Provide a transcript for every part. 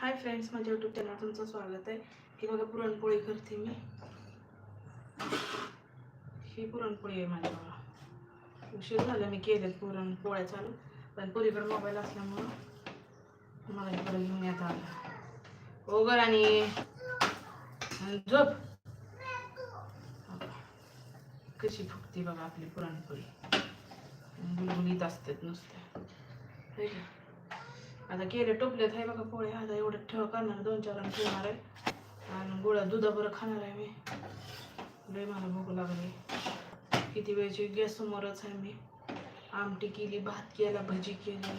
हाय friends माझ्या YouTube channel तुमचं स्वागत आहे. ही बघा पुरणपोळी करते मी. ही पुरणपोळी आहे माझ्या बघा. उशीर झालं मी केलेत पुरणपोळ्या चालू पण पुरीकडे मोबाईल असल्यामुळं मला इकडे घेऊन येत आलं. हो ओगर आणि झोप. कशी फुगती बघा आपली पुरणपोळी. गुलगुलीत असतात नुसत्या. आता केले टोपलेत आहे बघा पोळे. आता एवढं ठेव करणार दोन चार ठेवणार आहे. आणि गोळ्या दुधाबरोबर खाणार आहे मी. लय मला भूक लागली. किती वेळची गॅस समोरच आहे मी. आमटी केली भात केला भजी केली.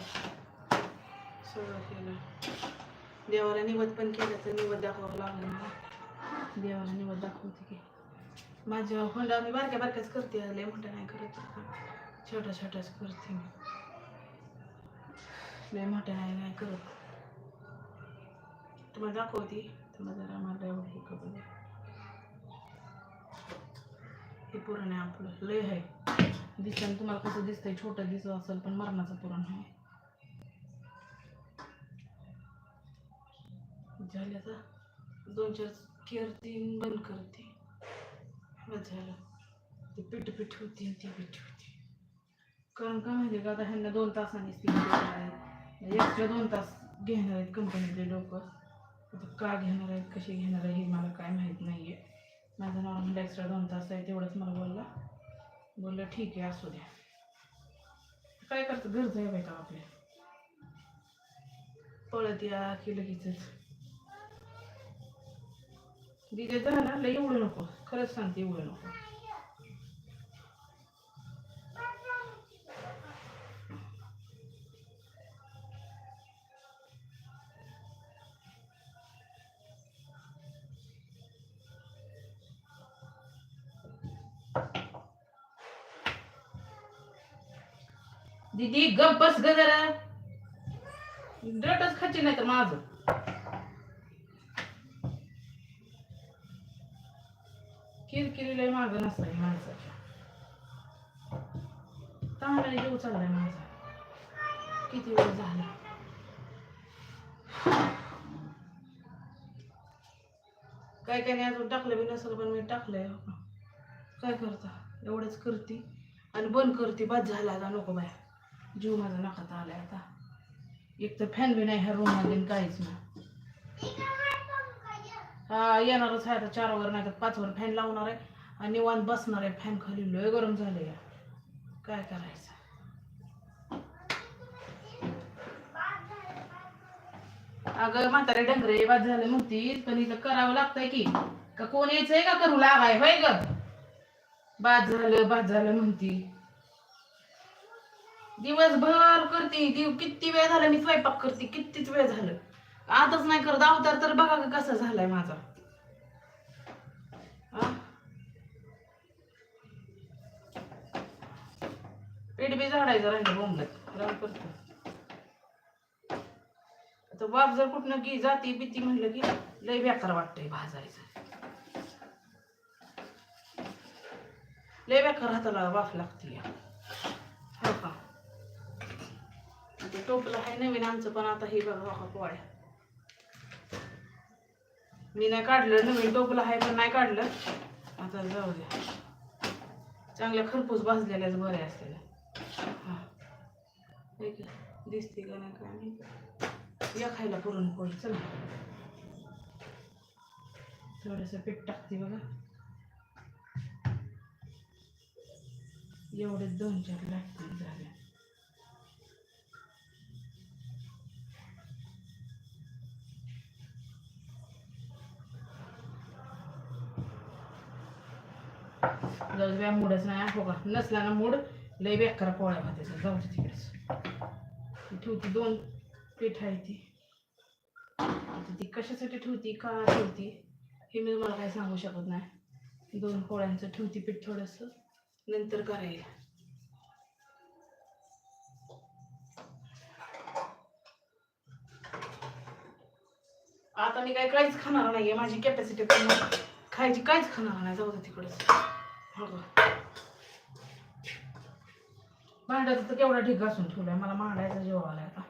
सगळं केलं. देवाला निवद पण केलं तर निवद दाखवावं लागलं मला. देवाला निवद दाखवते की. माझ्या होंडा मी बारक्या बारक्याच करते लय मोठ्या नाही करत. छोट्या छोट्याच करते मी. लय मोठ्या नाही नाही करत. तुम्हाला दाखवती. तुम्हाला जरा मला एवढं हे करू हे पुरण आहे आपलं. लय आहे. दिसताना तुम्हाला कसं दिसतंय? छोटं दिसत असेल पण मरणाचं पुरण आहे. झाल्याचा आता. दोन चार केअर तीन बंद करते. बस झालं. ते पीठ पीठ होती आणि ती पीठ होती. कारण का माहिती का? आता ह्यांना दोन तासांनीच ती म्हणजे एक्स्ट्रा दोन तास घेणार आहेत कंपनीतले लोक. आता का घेणार आहेत कशी घेणार आहे हे मला काय माहीत नाही आहे माझा नॉर्मल एक्स्ट्रा दोन तास आहे तेवढंच मला बोलला. बोललं ठीक आहे असू द्या. काय करतं गरज आहे बायका आपल्या. पळत या की लगेचच. दिले तर लई एवढं नको. खरंच सांगते एवढं नको. दीदी गप बस ग जरा. डटच खाची नाही तर माझं किरकिरीला मागं नसतंय माणसाच्या. चांगला जीव चाललाय माझा. किती वेळ झाला? काय काय नाही अजून टाकलं बी नसेल पण मी टाकलंय हो काय करता? एवढंच करते आणि बंद करते. बाद झाला आता नको बाया. जीव माझा नकात आलाय आता. एक तर फॅन बी नाही ह्या रूममध्ये काहीच नाही. हा येणारच आहे आता चार वर नाही तर पाच फॅन लावणार आहे. आणि निवांत बसणार आहे फॅन खाली. लय गरम झालं या काय करायचं? अगं म्हातारे डंगरे बाद झाले म्हणती पण इथं करावं लागतंय की. का कोण यायचंय का करू? लागाय होय ग. बाद झालं बाद झालं म्हणती. दिवसभर करते दिव किती वेळ झाला मी स्वयंपाक करते कितीच वेळ झालं. आताच नाही करत अवतार तर बघा का कसा झालाय माझा. पीठ बी झाडायचं राहिलं बोंबलत. राम करतो. आता बाप जर कुठनं की जाती बिती म्हणलं की लय बेकार वाटतंय भाजायचं. लय बेकार हाताला वाफ लागते ते टोपलं आहे नवीन आमचं पण आता हे बघा पोळ्या. मी नाही काढलं नवीन टोपलं आहे पण नाही काढलं. आता जाऊ द्या चांगल्या खरपूस भाजलेल्याच बऱ्या असलेल्या. हा. हे का? दिसते का नाही काय माहिती. या खायला पुरणपोळी चला. थोडंसं पीठ टाकते बघा. एवढे दोन चार लागतील झाल्या. जाऊ द्या मूडच नाही हो का? नसला ना मूड लय बेकार पोळ्या भातायच्या जाऊ दे तिकडेच. ठेवती दोन पीठ आहे ती. आता ती कशासाठी ठेवती का ठेवती हे मी तुम्हाला काय सांगू शकत नाही. दोन पोळ्यांचं ठेवती पीठ थोडंसं नंतर करायला. आता मी काय काहीच खाणार नाहीये माझी कॅपॅसिटी पण खायची काहीच खाणार नाही जाऊ दे तिकडेच. भांड्याचं तर केवढा ढीग असून ठेवलाय मला मांडायचा जीव आलाय आता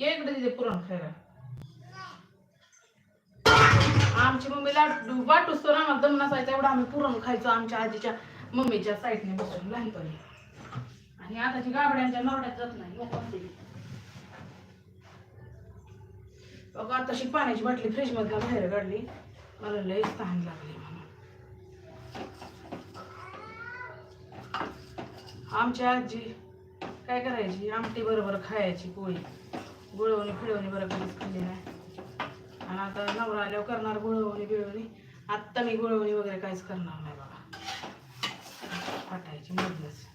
इकडे तिथे पुरण खायला. आमची मम्मी लाटू वाटूस तर आम्हाला दम नसायचा एवढा आम्ही पुरण खायचो आमच्या आजीच्या मम्मीच्या साईडने बसून लहानपणी. आणि आताची गाबड्यांच्या नरड्यात जात नाही अगं आताशी पाण्याची बाटली फ्रीज मधला बाहेर काढली? मला लय तहान लागली म्हणून. आमची आजी काय करायची? आमटी बरोबर खायची पोळी. गुळवणी फिळवणी बरं कधीच खाल्ली नाही. आणि आता नवरा आल्यावर करणार गुळवणी बिळवणी. आत्ता मी गुळवणी वगैरे काहीच करणार नाही बघा फाटायची मधनच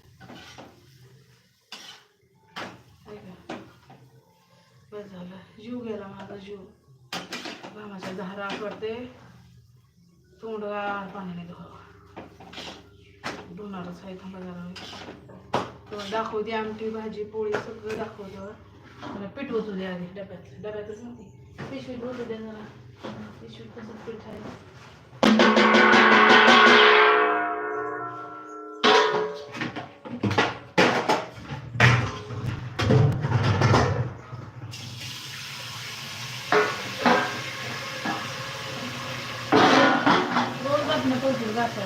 हाय का? बस झालं. जीव गेला माझा जीव. घामाच्या धारा पडते तोंडगार पाण्याने धुवावं. धुणारच आहे थांबा जरा तुम्हाला दाखवते आमटी भाजी पोळी सगळं दाखवतो. मला पीठ होतो दे आधी डब्यात डब्यातच नव्हती पिशवीत होतो दे जरा. पिशवीत कसं पीठ आहे. ती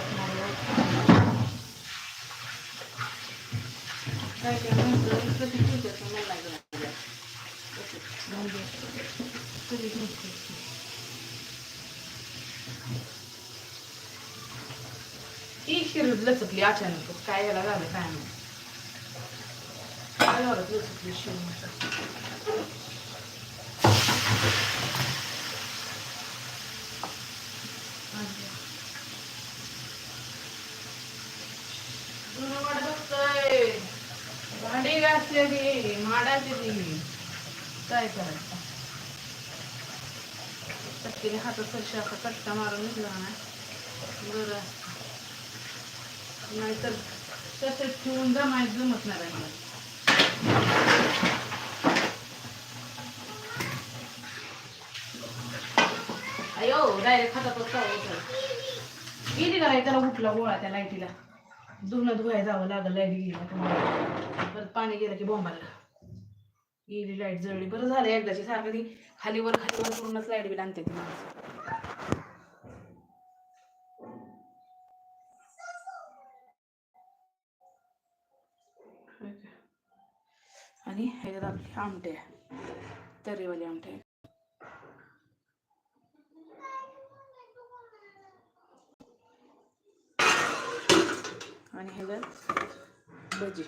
शिर लचकली अचानक काय याला झालं काय नाही काय झालं लचकली शिर भांडी घासले ती माडाची काय करायचं? चटकीने हातात सरशी असा कट्टा मारून निघला ना. बरं नाहीतर तसंच ठेवून जमायचं जमत नाही राहिलं अयो डायरेक्ट हातातच चालू गेली का नाही त्याला उठला गोळा त्या लाईटीला? धुणं धुवायला जावं लागलं लाइट गेला ना तुम्हाला परत पाणी गेलं की बोंबाला. गेली लाइट जळली. बरं झालं एकदाची सारखं ती खालीवर खालीवर पूर्णच लाइट बिल आणते ती माणसं. आणि ह्याच्यात आपली आमटे तरीवाली आमटे आणि ह्याच्यात भजी.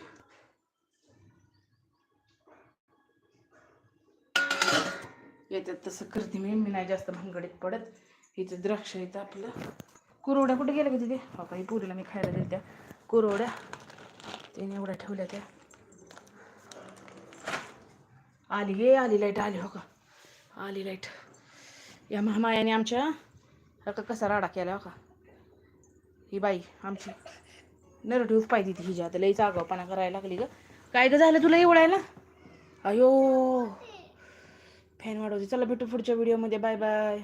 याच्यात तसं करते मी मी नाही जास्त भानगडीत पडत. इथं द्राक्ष इथं आपलं. कुरवड्या कुठे गेल्या का तिथे? हो ही पुरीला मी खायला दिल्या कुरवड्या. त्याने एवढ्या ठेवल्या त्या. आली गे आली लाइट आली हो का? आली लाइट. या महामायाने आमच्या का कसा राडा केला हो का? ही बाई आमची. नरठीच पाहिजे ती हिच्या आता लई आगावपणा करायला लागली ग. काय ग झालं तुला एवढायला? अयो. फॅन वाढवते. चला भेटू पुढच्या व्हिडिओमध्ये बाय बाय